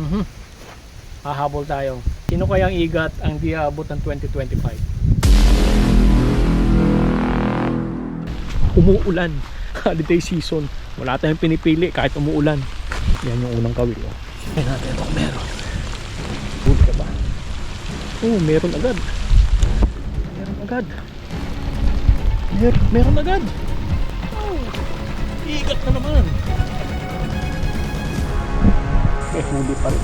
Mhm. Hahabol tayo. Sino kayang igat ang di aabot ng 2025? Umuulan. Holiday season. Wala tayong pinipili kahit umuulan. Yan yung unang kawil. Oh. Tingnan natin kung meron. Huli ka ba? Oh, meron agad. Meron agad. Mer meron agad. Oh, igat na naman. Eh, huli pa rin.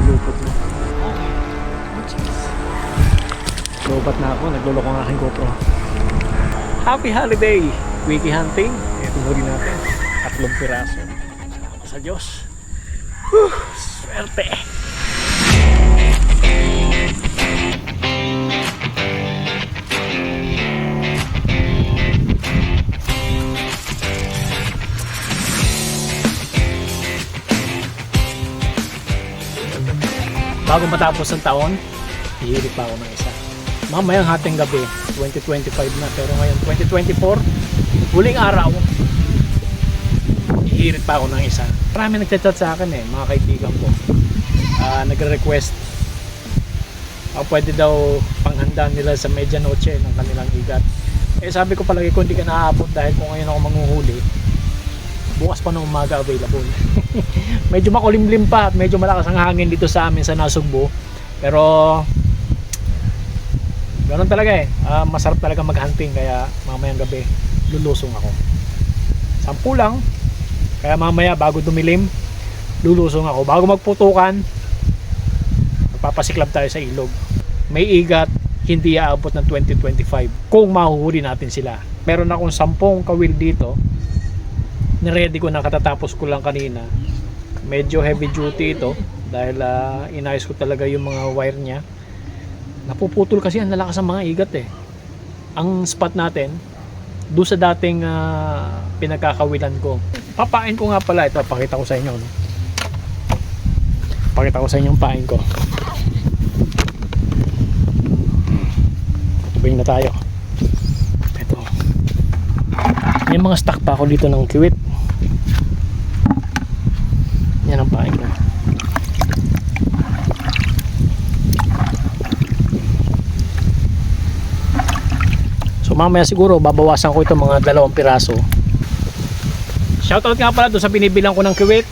Nilupot na. Lobat na ako. Nagluloko ang aking GoPro. Happy holiday! Wiki hunting. Ito huli natin. Tatlong piraso. Sa Diyos. Whew, swerte! Bago matapos ang taon, hihirit pa ako ng isa. Mamayang hating gabi, 2025 na. Pero ngayon, 2024, huling araw, hihirit pa ako ng isa. Marami nagchat-chat sa akin eh, mga kaibigan ko. Ah, nagre-request ah, pwede daw panghanda nila sa medianoche ng kanilang igat. Eh sabi ko palagi ko hindi ka naaabot dahil kung ngayon ako manghuhuli, bukas pa ng umaga available. medyo makulimlim pa at medyo malakas ang hangin dito sa amin sa Nasugbo. Pero ganun talaga eh. Ah, masarap talaga mag-hunting kaya mamayang gabi lulusong ako. Sampu lang. Kaya mamaya bago dumilim, lulusong ako. Bago magputukan, magpapasiklab tayo sa ilog. May igat, hindi aabot ng 2025 kung mahuhuli natin sila. Meron akong sampung kawil dito niready ko na katatapos ko lang kanina. Medyo heavy duty ito dahil ah, inayos ko talaga yung mga wire niya. Napuputol kasi ang lalakas ng mga igat eh. Ang spot natin doon sa dating ah, pinagkakawilan ko. Papain ko nga pala. Ito pakita ko sa inyo no? pakita ko sa inyo yung pain ko. Tubing na tayo. Ito. May mga stock pa ako dito ng kiwit yan ang pain ko mamaya siguro babawasan ko ito mga dalawang piraso. Shoutout nga pala doon sa binibilang ko ng kiwit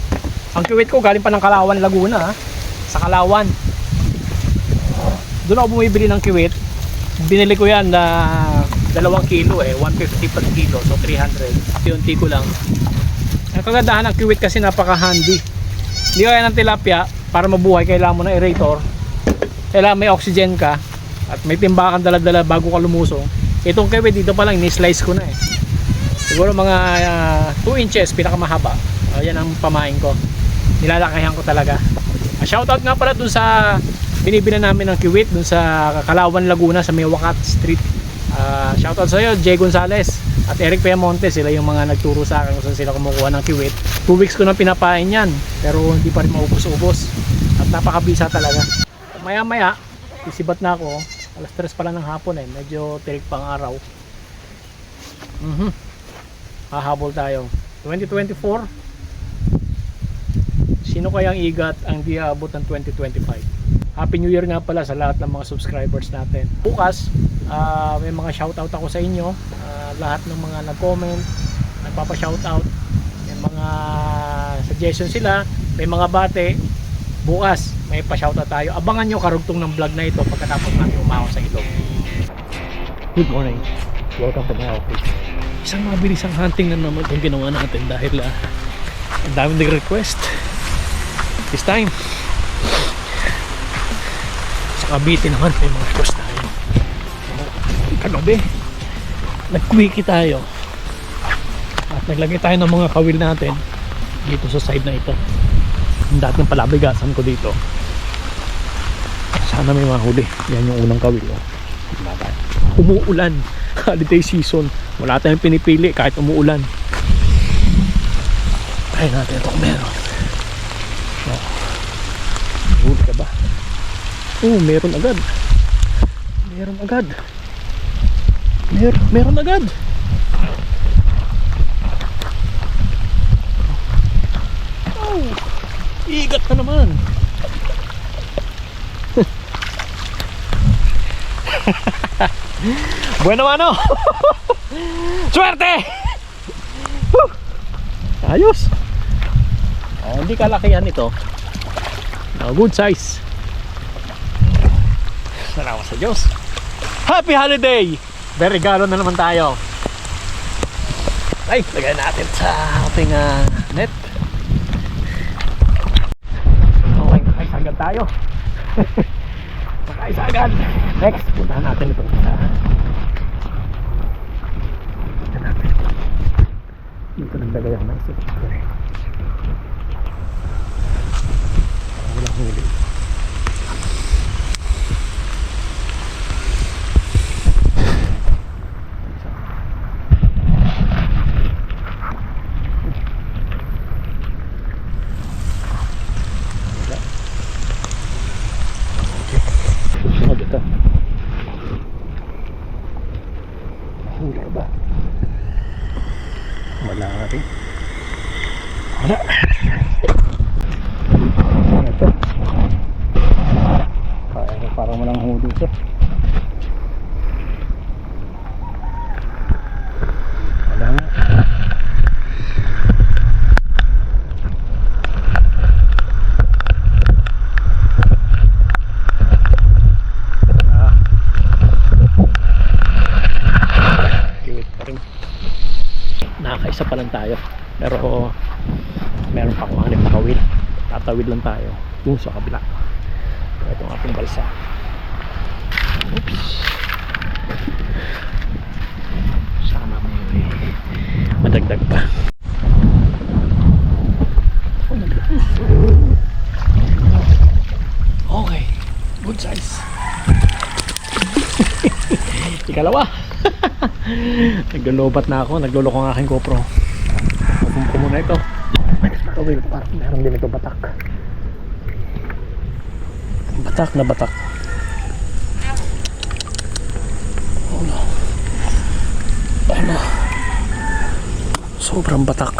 ang kiwit ko galing pa ng Kalawan Laguna ha? sa Kalawan. Doon ako bumibili ng kiwit binili ko yan na dalawang kilo eh. 150 per kilo so 300 unti ko lang. Ang kagandahan ng kiwit kasi napaka handy hindi kaya ng tilapia para mabuhay kailangan mo ng aerator. Kailangan may oxygen ka at may timbakan dala-dala bago ka lumusong itong kiwit dito pa lang ni-slice ko na eh. Siguro mga 2 inches pinakamahaba. Uh, yan ang pamain ko. Nilalakayan ko talaga. Uh, shoutout nga pala dun sa binibili namin ng kiwit dun sa Kalawan Laguna sa may Wakat Street. Uh, shoutout sa iyo Jay Gonzales at Eric Piamonte. Sila yung mga nagturo sa akin kung saan sila kumukuha ng kiwit. 2 weeks ko nang pinapain yan pero hindi pa rin maubos-ubos. At napakabisa talaga. Maya maya isibat na ako alas 3 pala ng hapon eh. Medyo tirik pang araw. Mhm hahabol tayo. 2024 sino kayang igat ang di aabot ng 2025 Happy New Year nga pala sa lahat ng mga subscribers natin. Bukas ah, may mga shoutout ako sa inyo. Ah, lahat ng mga nag-comment nagpapa shoutout may mga suggestion sila. May mga bate bukas may pa shoutout tayo. Abangan nyo karugtong ng vlog na ito pagkatapos natin umahaw sa ilog. Good morning. Welcome to my office. Isang mabilisang hunting na naman itong ginawa natin dahil ah, ang daming nag-request. This time sa Cavite naman may mga request tayo. Kagabi nag-quickie tayo. At naglagay tayo ng mga kawil natin dito sa side na ito yung dating palabigasan ko dito. Sana may mahuli. Yan yung unang kawil oh. Umuulan. Holiday season. Wala tayong pinipili kahit umuulan. Try natin ito meron. Oh. huli ka ba? Oh meron agad. Meron agad. Mer meron agad. Oh Igat na naman. bueno mano. Swerte! Whew! Ayos. Oh, hindi kalakihan ito. Oh, good size. Salamat sa Diyos. Happy holiday! Very galo na naman tayo. Ay, lagay natin sa ating ah, net. Okay, tayo. nakaisagan. Next, puntahan natin ito. Sa... Puntahan natin. Dito naglagay ako ng isip. Walang huli. Susunod ito. Huli ba? Wala nga rin. Wala. Ito. Parang, parang walang huli ito. Wala nga. Ah. Cute pa rin. Nakakaisa pa lang tayo. Pero meron pa akong anim na kawil. Tatawid lang tayo. Yung sa kabila. Ito ang ating balsa. Oops. Sana may madagdag pa. Okay. Good size. Ikalawa. Naglulubat na ako. Nagluloko ang aking GoPro. Kumpun ko muna ito. Ito, wait, parang meron din ito batak. Batak na batak. Oh no. Ano? Sobrang batak.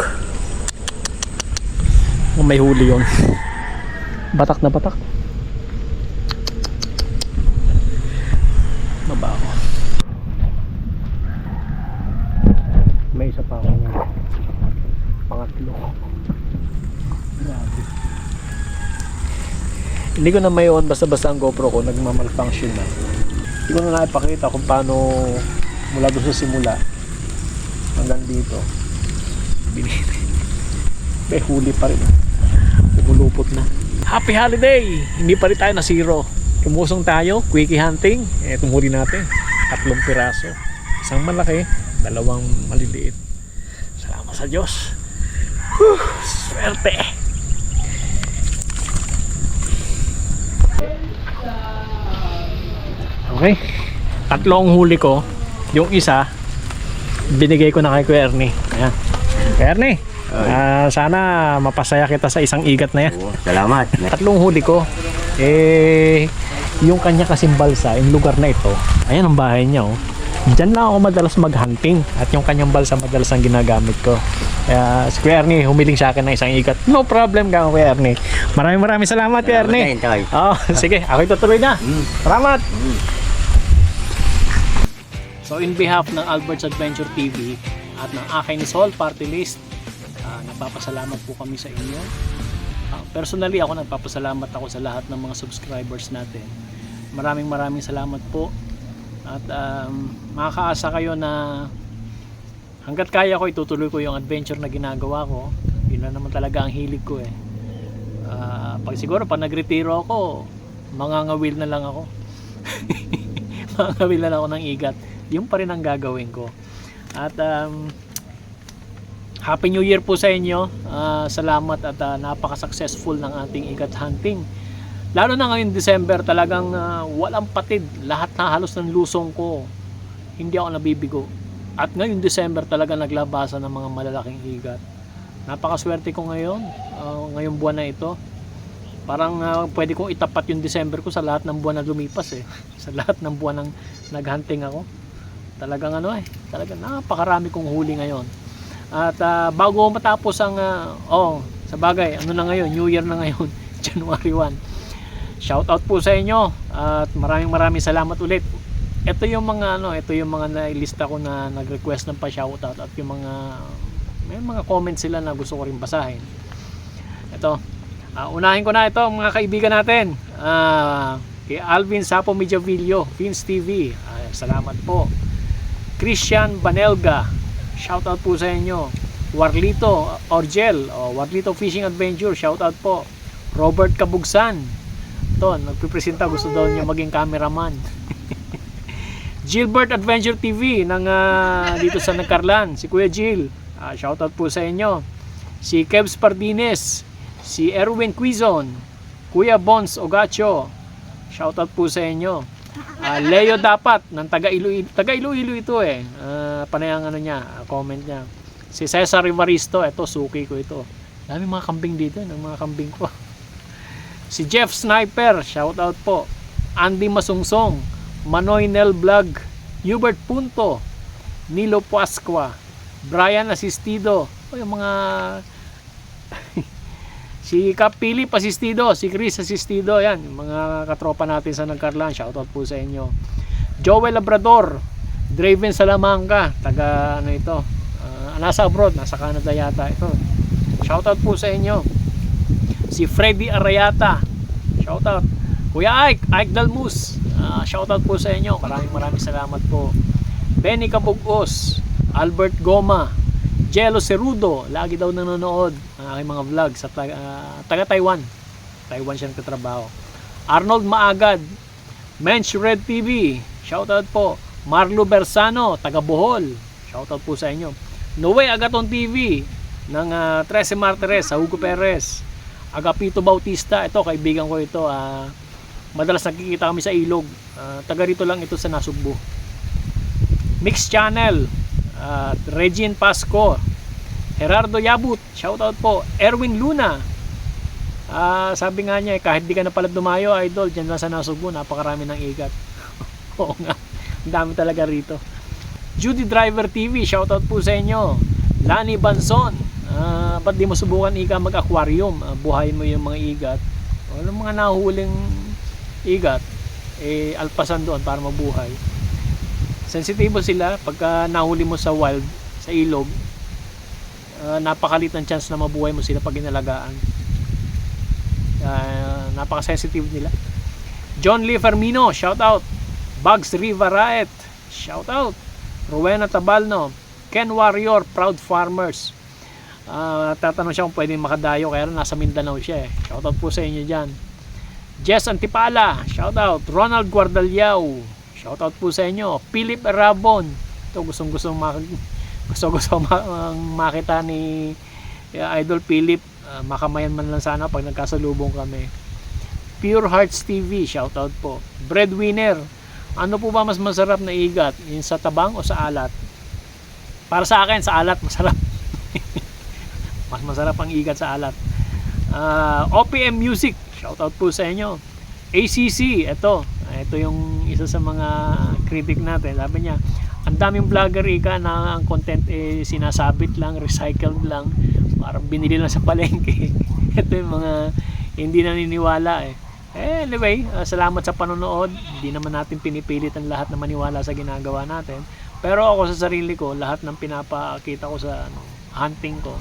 May huli yun. Batak na batak. Mabaho. May isa pa akong pangatlo. Grabe. Hindi ko na may on basta-basta ang GoPro ko nagmamalfunction na. Hindi ko na naipakita kung paano mula doon sa simula hanggang dito. May huli pa rin. Lumulupot na. Happy holiday! Hindi pa rin tayo na zero. Kumusong tayo, quickie hunting. Eh, tumuli natin. Tatlong piraso. Isang malaki, dalawang maliliit. Salamat sa Diyos. Whew, swerte! Okay. Tatlong huli ko. Yung isa, binigay ko na kay Kuya Ernie. Ayan. Kuya Ernie, ah, sana mapasaya kita sa isang igat na yan. Oo, salamat. Tatlong huli ko. Eh, yung kanya kasing balsa, yung lugar na ito, ayan ang bahay niya oh. Diyan lang ako madalas mag-hunting at yung kanyang balsa madalas ang ginagamit ko. Kaya si Kuya Ernie, humiling sa akin ng isang ikat. No problem ka, Kuya Ernie. Maraming maraming salamat, Kuya Ernie. Oh, sige, ako tutuloy na. Salamat. So in behalf ng Albert's Adventure TV at ng aking Sol Party List, ah, nagpapasalamat po kami sa inyo. Ah, personally ako nagpapasalamat ako sa lahat ng mga subscribers natin. Maraming maraming salamat po. At um, makakaasa kayo na hanggat kaya ko itutuloy ko yung adventure na ginagawa ko. Yun na naman talaga ang hilig ko eh. Ah, pag siguro pag nagretiro ako, mangangawil na lang ako. lang ako ng igat. Yun pa rin ang gagawin ko. At um, Happy New Year po sa inyo. Ah, salamat at ah, napaka-successful ng ating igat hunting. Lalo na ngayon December talagang ah, walang patid. Lahat na halos ng lusong ko. Hindi ako nabibigo. At ngayon December talaga naglabasan ng mga malalaking igat. Napakaswerte ko ngayon. ah, ngayong buwan na ito. Parang ah, pwede kong itapat yung December ko sa lahat ng buwan na lumipas eh. Sa lahat ng buwan ng naghunting ako. Talagang ano eh. Talagang napakarami kong huli ngayon. At ah, bago matapos ang ah, oh, Sa bagay, ano na ngayon, New Year na ngayon, January 1. Shout out po sa inyo at maraming maraming salamat ulit. Ito yung mga ano, ito yung mga nailista ko na nag-request ng pa-shoutout at yung mga may mga comments sila na gusto ko rin basahin. Ito, ah, unahin ko na ito mga kaibigan natin. Ah, kay Alvin Sapo Media Video, Vince TV. Ah, salamat po. Christian Banelga, shout out po sa inyo. Warlito Orgel, o Warlito Fishing Adventure, shout out po. Robert Kabugsan, ito, nagpipresenta, gusto daw niya maging cameraman. Gilbert Adventure TV ng ah, dito sa Nagkarlan, si Kuya Jill. Ah, shout out po sa inyo. Si Kevs Pardines, si Erwin Quizon, Kuya Bons Ogacho. Shout out po sa inyo. Ah, Leo dapat ng taga Iloilo. Taga Iloilo ito eh. Ah, panay ang ano niya, ah, comment niya. Si Cesar Rivaristo, ito suki ko ito. Dami mga kambing dito, ng mga kambing ko. Si Jeff Sniper, shout out po. Andy Masungsong, Manoy Nel Vlog, Hubert Punto, Nilo Pasqua, Brian Asistido, o yung mga si Cap Philip Asistido, si Chris Asistido, yan, yung mga katropa natin sa Nagkarlan, shoutout po sa inyo. Joel Labrador, Draven Salamanca, taga ano ito, ah, nasa abroad, nasa Canada yata ito. Shoutout po sa inyo. Si Freddy Arayata, shoutout. Kuya Ike, Ike Dalmus, ah, shoutout po sa inyo. Maraming maraming salamat po. Benny Kabugos, Albert Goma, Jello Cerudo, lagi daw nanonood ang aking mga vlog sa ah, taga Taiwan. Taiwan siya nagtatrabaho. Arnold Maagad, Mensch Red TV, shoutout po. Marlo Bersano, taga Bohol, shoutout po sa inyo. Noe Agaton TV, ng ah, 13 Martires sa Hugo Perez. Agapito Bautista, ito kaibigan ko ito. ah, madalas nakikita kami sa ilog. Ah, taga rito lang ito sa Nasugbu. Mix Channel, at Regine Pasco, Gerardo Yabut, shoutout po. Erwin Luna, ah, sabi nga niya, eh, kahit di ka na pala dumayo, idol, dyan lang sa Nasugbu, napakarami ng igat. Oo nga, ang dami talaga rito. Judy Driver TV, shoutout po sa inyo. Lani Banson, ah, ba't di mo subukan ika mag-aquarium? Ah, buhay mo yung mga igat. Walang mga nahuling igat, eh, alpasan doon para mabuhay. Sensitibo sila pagka nahuli mo sa wild, sa ilog. ah, napakalit ng chance na mabuhay mo sila pag inalagaan. Ah, napaka-sensitive nila. John Lee Fermino, shout out. Bugs Riva Raet, shout out. Rowena Tabalno, Ken Warrior, Proud Farmers. Ah, tatanong siya kung pwedeng makadayo kaya nasa Mindanao siya eh. Shout out po sa inyo dyan. Jess Antipala, shout out. Ronald Guardaliao, shout out po sa inyo. Philip Rabon, ito gustong gusto mak gusto gusto ma- makita ni uh, Idol Philip uh, makamayan man lang sana pag nagkasalubong kami. Pure Hearts TV, shout out po. Breadwinner, ano po ba mas masarap na igat? Yung sa tabang o sa alat? Para sa akin, sa alat masarap. mas masarap ang igat sa alat. Ah, OPM Music, shout out po sa inyo. ACC, ito. Ito yung isa sa mga critic natin. Sabi niya, ang daming vlogger ika na ang content eh sinasabit lang, recycled lang. Parang binili lang sa palengke. ito yung mga hindi naniniwala eh. Eh, anyway, ah, salamat sa panonood. Hindi naman natin pinipilit ang lahat na maniwala sa ginagawa natin. Pero ako sa sarili ko, lahat ng pinapakita ko sa ano, hunting ko,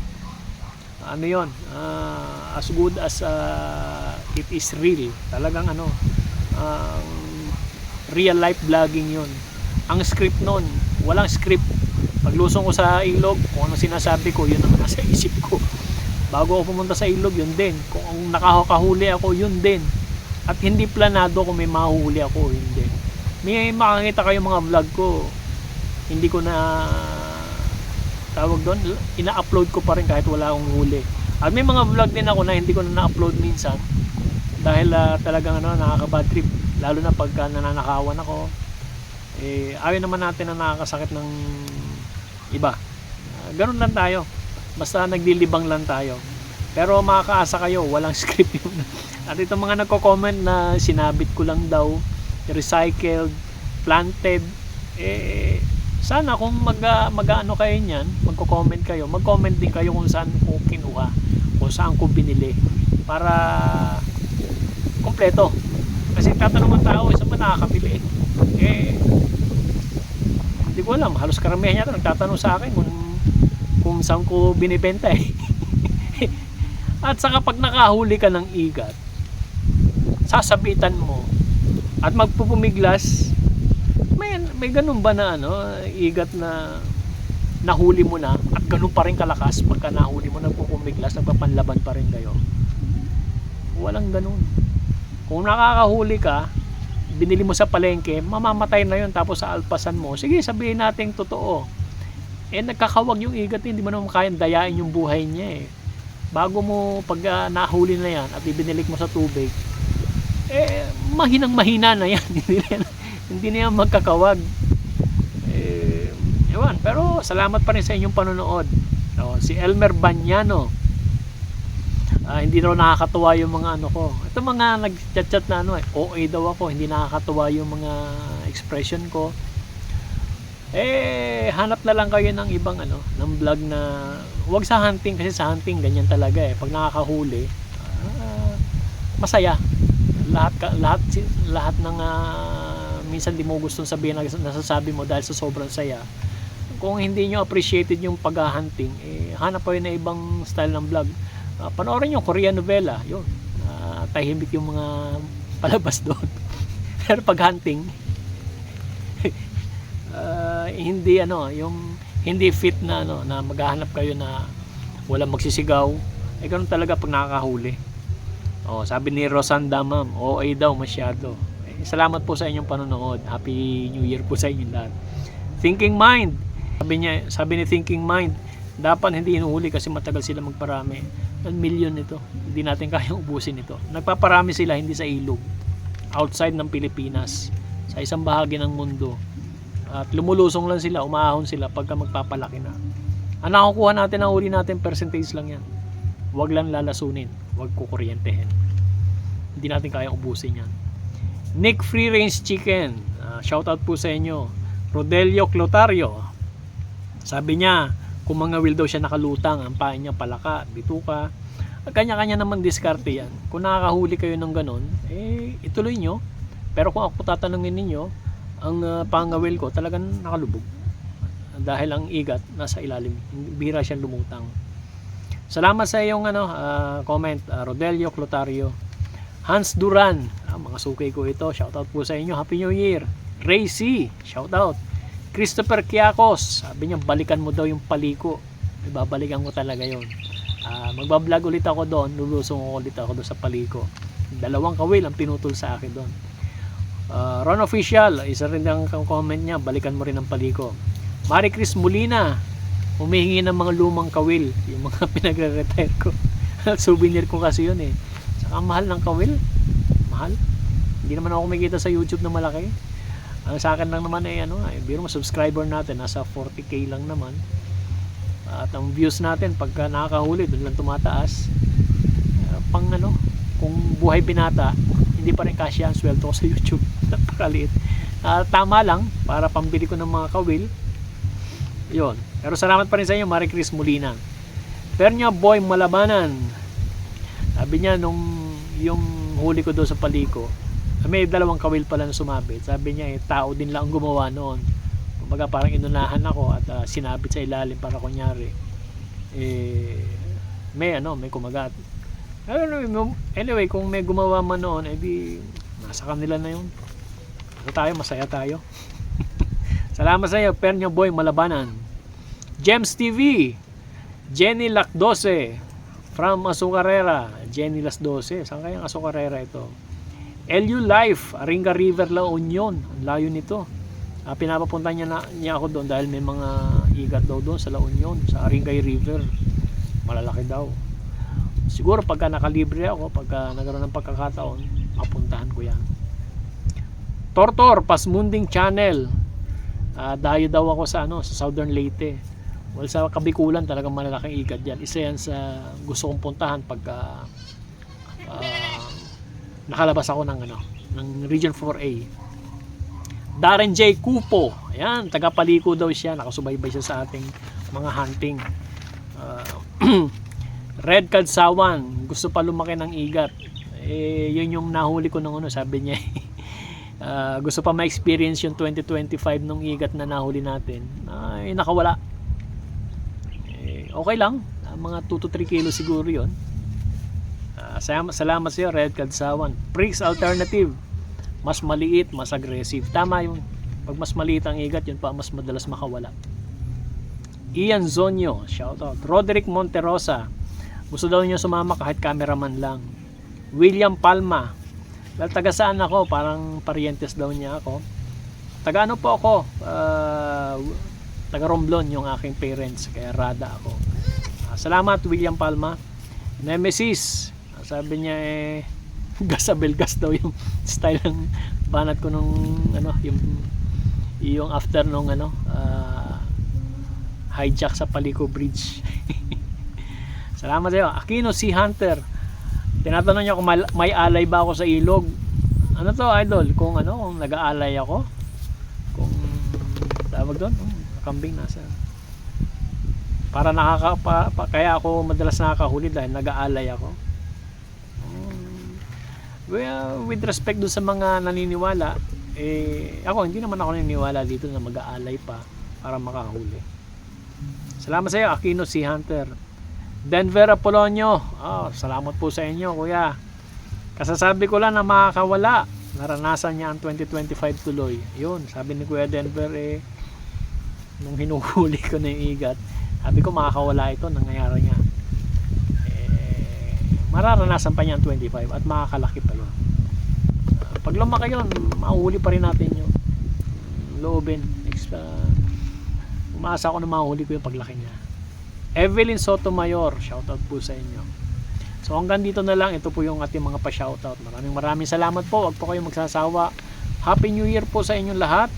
ano yon ah, as good as ah, it is real talagang ano ang real life vlogging yon ang script nun walang script. Paglusong ko sa ilog kung ano sinasabi ko yun ang nasa isip ko. Bago ako pumunta sa ilog yun din. Kung nakakahuli ako yun din. At hindi planado kung may mahuli ako hindi may makakita kayo mga vlog ko. Hindi ko na tawag doon, ina-upload ko pa rin kahit wala akong huli. At may mga vlog din ako na hindi ko na na-upload minsan. Dahil ah, talagang ano, nakaka-bad trip. Lalo na pagka nananakawan ako. Eh, ayaw naman natin na nakakasakit ng iba. Ah, ganun lang tayo. Basta naglilibang lang tayo. Pero makakaasa kayo, walang script yun. At itong mga nagko-comment na sinabit ko lang daw, recycled, planted, eh, sana kung mag, mag ano kayo niyan, magko-comment kayo, mag-comment din kayo kung saan ko kinuha. kung saan ko binili para kompleto. Kasi tatanong ng tao, saan ba nakakabili? Eh, hindi ko alam. Halos karamihan yata nagtatanong sa akin kung, kung saan ko binibenta eh. At saka pag nakahuli ka ng igat, sasabitan mo at magpupumiglas, may, may ganun ba na ano, igat na nahuli mo na at ganun pa rin kalakas pagka nahuli mo nagpupumiglas, nagpapanlaban pa rin kayo. Walang ganun. Kung nakakahuli ka, binili mo sa palengke, mamamatay na yun tapos sa alpasan mo. Sige, sabihin natin totoo. Eh, nagkakawag yung igat, hindi mo naman kayang dayain yung buhay niya eh. Bago mo pag ah, nahuli na yan at ibinilik mo sa tubig, eh, mahinang mahina na yan. hindi, na hindi na yan magkakawag. Eh, ewan, pero salamat pa rin sa inyong panonood. No, si Elmer Banyano, Ah, hindi daw nakakatuwa yung mga ano ko. Ito mga nag-chat-chat na ano eh, OA daw ako, hindi nakakatuwa yung mga expression ko. Eh, hanap na lang kayo ng ibang ano, ng vlog na wag sa hunting kasi sa hunting ganyan talaga eh. Pag nakakahuli, ah, masaya. Lahat ka, lahat lahat ng ah, minsan di mo gustong sabihin na nasasabi mo dahil sa sobrang saya. Kung hindi nyo appreciated yung pag-hunting, eh, hanap kayo na ibang style ng vlog uh, panoorin yung Korean novela yun. Uh, tahimik yung mga palabas doon. Pero pag hunting uh, hindi ano yung hindi fit na ano na maghahanap kayo na walang magsisigaw. Eh ganun talaga pag nakakahuli. Oh, sabi ni Rosanda ma'am OA daw masyado. Eh, salamat po sa inyong panonood. Happy new year po sa inyo lahat. Thinking mind. Sabi niya sabi ni thinking mind dapat hindi inuhuli kasi matagal sila magparami. 1 million ito. Hindi natin kayang ubusin ito. Nagpaparami sila hindi sa ilog. Outside ng Pilipinas. Sa isang bahagi ng mundo. At lumulusong lang sila, umahon sila pagka magpapalaki na. Ang nakukuha natin, ang uli natin, percentage lang yan. Huwag lang lalasunin. Huwag kukuryentehin. Hindi natin kayang ubusin yan. Nick Free Range Chicken. Uh, shoutout po sa inyo. Rodelio Clotario. Sabi niya, kung mga will daw siya nakalutang, ang pain niya palaka, bituka. Kanya-kanya naman diskarte yan. Kung nakakahuli kayo ng ganon, eh ituloy nyo. Pero kung ako tatanungin ninyo, ang uh, pangawil ko talagang nakalubog. Dahil ang igat nasa ilalim. Bira siyang lumutang. Salamat sa iyong ano, uh, comment, uh, Rodelio Clotario. Hans Duran, ah, mga sukay ko ito. Shoutout po sa inyo. Happy New Year. Ray C, shoutout. Christopher Kiakos, sabi niya balikan mo daw yung paliko. Ibabalikan ko talaga yon. Uh, magbablog ulit ako doon, lulusong ulit ako doon sa paliko. Dalawang kawil ang pinutol sa akin doon. Uh, Ron Official, isa rin ang comment niya, balikan mo rin ang paliko. Mari Chris Molina, humihingi ng mga lumang kawil, yung mga pinagre-retire ko. Souvenir ko kasi yun eh. Saka mahal ng kawil, mahal. Hindi naman ako kumikita sa YouTube na malaki. Ang sa akin lang naman ay ano, ay biro mo subscriber natin nasa 40k lang naman. At ang views natin pagka nakakahuli doon lang tumataas. Uh, pang ano, kung buhay binata, hindi pa rin kasya ang sweldo ko sa YouTube. Napakaliit. Uh, tama lang para pambili ko ng mga kawil. 'Yon. Pero salamat pa rin sa inyo, Marie Chris Molina. Pernya Boy Malabanan. Sabi niya nung yung huli ko doon sa paliko, may dalawang kawil pala na sumabit. Sabi niya, eh, tao din lang ang gumawa noon. Kumbaga parang inunahan ako at uh, sinabit sa ilalim para kunyari. Eh, may ano, may kumagat. Anyway, kung may gumawa man noon, edi nasa kanila na yun. So tayo, masaya tayo. Salamat sa iyo, Pernyo Boy Malabanan. Gems TV, Jenny Lacdose, from Azucarera. Jenny Las 12. Saan kaya ang Azucarera ito? LU Life, Aringa River La Union. Ang layo nito. Uh, pinapapunta niya, na, niya ako doon dahil may mga igat daw doon sa La Union, sa Aringay River. Malalaki daw. Siguro pagka nakalibre ako, pagka nagkaroon ng pagkakataon, mapuntahan ko yan. Tortor, Pasmunding Channel. Uh, dayo daw ako sa ano, sa Southern Leyte. Well, sa Kabikulan talagang malalaking igat yan. Isa yan sa gusto kong puntahan pagka uh, nakalabas ako ng ano ng Region 4A Darren J. Kupo ayan tagapaliko daw siya nakasubaybay siya sa ating mga hunting uh, Red Kadsawan, gusto pa lumaki ng igat. Eh, yun yung nahuli ko nung ano, sabi niya. ah, gusto pa ma-experience yung 2025 nung igat na nahuli natin. Ay, nakawala. Eh, okay lang. Ah, mga 2 to 3 kilo siguro yun. Ah, salamat, sa iyo, Red Kadsawan. Prix Alternative. Mas maliit, mas aggressive. Tama yung pag mas maliit ang igat, yun pa mas madalas makawala. Ian Zonyo, shoutout. Roderick Monterosa, gusto daw niya sumama kahit cameraman lang. William Palma, well, taga saan ako? Parang parientes daw niya ako. Taga ano po ako? Ah, taga Romblon yung aking parents, kaya rada ako. Ah, salamat William Palma. Nemesis, sabi niya eh, gasabel gas daw yung style ng banat ko nung ano, yung yung after nung ano, ah, hijack sa Palico Bridge. Salamat sa iyo. Aquino C. Hunter. Tinatanong niya kung may alay ba ako sa ilog. Ano to, idol? Kung ano, kung nag-aalay ako? Kung tawag doon, oh, kambing nasa para nakaka pa, pa- kaya ako madalas nakakahuli dahil nag-aalay ako. Well, with respect dun sa mga naniniwala, eh, ako hindi naman ako naniniwala dito na mag-aalay pa para makahuli. Salamat sa iyo, Aquino C. Hunter. Denver Apolonio. Oh, salamat po sa inyo, kuya. Kasasabi ko lang na makakawala. Naranasan niya ang 2025 tuloy. Yun, sabi ni Kuya Denver eh, nung hinuhuli ko na yung igat, sabi ko makakawala ito, nangyayari niya. Mararanasan pa niya ang 25 at makakalaki pa yun. Ah, pag lumaki yun, mahuli pa rin natin yun. Loobin. Extra, umaasa ako na mahuli ko yung paglaki niya. Evelyn Sotomayor, shoutout po sa inyo. So hanggang dito na lang, ito po yung ating mga pa-shoutout. Maraming maraming salamat po. Huwag po kayong magsasawa. Happy New Year po sa inyong lahat.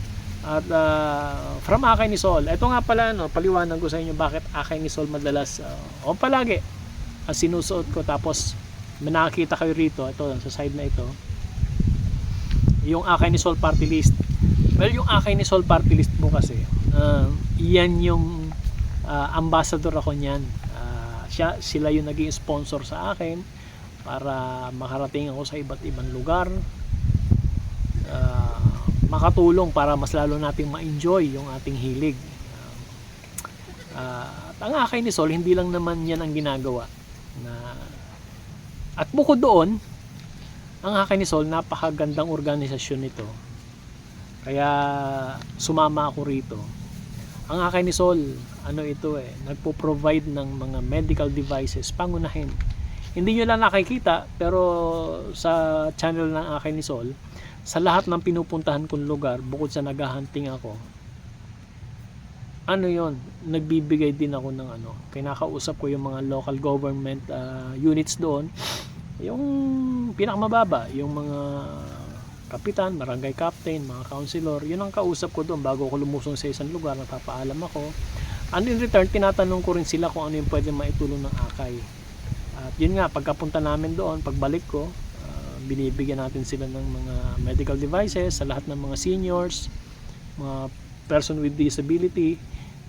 At ah, from Akay ni Sol. Ito nga pala, no, paliwanag ko sa inyo bakit Akay ni Sol madalas, ah, o palagi, ang sinusuot ko. Tapos, nakakita kayo rito, ito, sa side na ito, yung Akay ni Sol party list. Well, yung Akay ni Sol party list mo kasi, ah, yan yung ah, ambassador ako niyan. Ah, siya, sila yung naging sponsor sa akin para makarating ako sa iba't ibang lugar. Ah, makatulong para mas lalo nating ma-enjoy yung ating hilig. Ah, at ang Akay ni Sol, hindi lang naman yan ang ginagawa. Na, at bukod doon, ang Akay ni Sol, napakagandang organisasyon nito. Kaya sumama ako rito. Ang Akay ni Sol, ano ito eh, nagpo-provide ng mga medical devices, pangunahin. Hindi nyo lang nakikita, pero sa channel ng Akay ni Sol, sa lahat ng pinupuntahan kong lugar, bukod sa naghahunting ako, ano yon nagbibigay din ako ng ano, kinakausap ko yung mga local government ah, units doon, yung pinakamababa, yung mga kapitan, barangay captain, mga councilor, yun ang kausap ko doon bago ako lumusong sa isang lugar, napapaalam ako. And in return, tinatanong ko rin sila kung ano yung pwede maitulong ng akay. At yun nga, pagkapunta namin doon, pagbalik ko, ah, binibigyan natin sila ng mga medical devices sa lahat ng mga seniors, mga person with disability.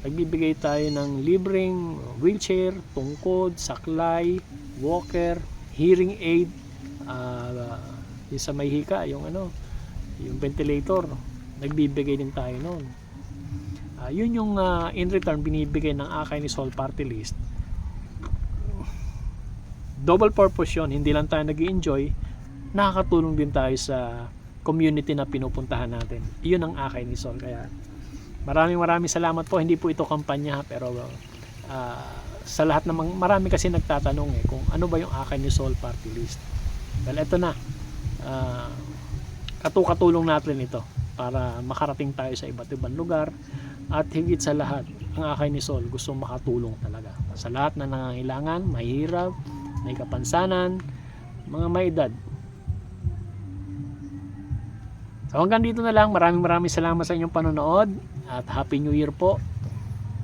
Nagbibigay tayo ng libreng wheelchair, tungkod, saklay, walker, hearing aid, ah, yung sa may hika, yung ano, yung ventilator, nagbibigay din tayo noon. Ah, yun yung ah, in return binibigay ng Akay ni Sol Party List. Double purpose yun, hindi lang tayo nag enjoy nakakatulong din tayo sa community na pinupuntahan natin. Iyon ang Akay ni Sol. Kaya maraming maraming salamat po. Hindi po ito kampanya pero ah, sa lahat ng marami kasi nagtatanong eh kung ano ba yung Akay ni Sol Party List. Well, eto na. Ah, katukatulong natin ito para makarating tayo sa iba't ibang lugar at higit sa lahat ang akay ni Sol gusto makatulong talaga sa lahat na nangangailangan mahirap, may kapansanan mga may edad so hanggang dito na lang maraming maraming salamat sa inyong panonood at Happy New Year po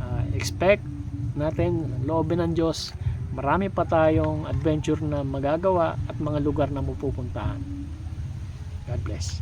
Ah, expect natin loobin ng Diyos marami pa tayong adventure na magagawa at mga lugar na mapupuntahan God bless.